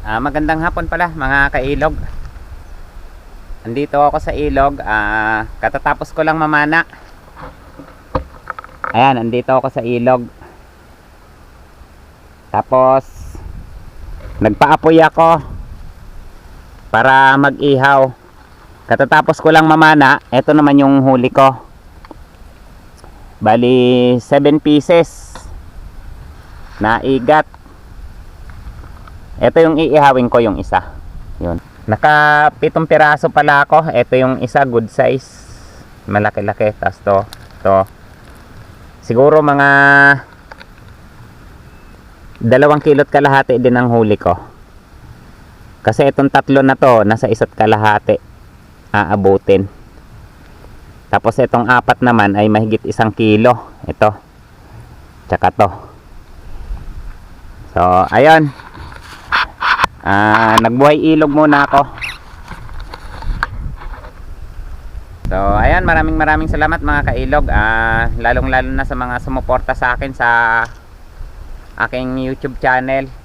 Ah, magandang hapon pala mga kailog. Andito ako sa ilog. Ah, katatapos ko lang mamana. Ayan, andito ako sa ilog. Tapos nagpaapoy ako para mag-ihaw. Katatapos ko lang mamana, ito naman yung huli ko. Bali 7 pieces na igat. Ito yung iihawin ko yung isa. Yun. Naka pitong piraso pala ako. Ito yung isa good size. Malaki-laki. Tapos to, to. Siguro mga dalawang kilot kalahati din ang huli ko. Kasi itong tatlo na to, nasa isa't kalahati aabutin. Tapos itong apat naman ay mahigit isang kilo. Ito. Tsaka to. So, ayun. Ah, nagbuhay ilog muna ako. So, ayan, maraming maraming salamat mga kailog. Ah, lalong lalo na sa mga sumuporta sa akin sa aking YouTube channel.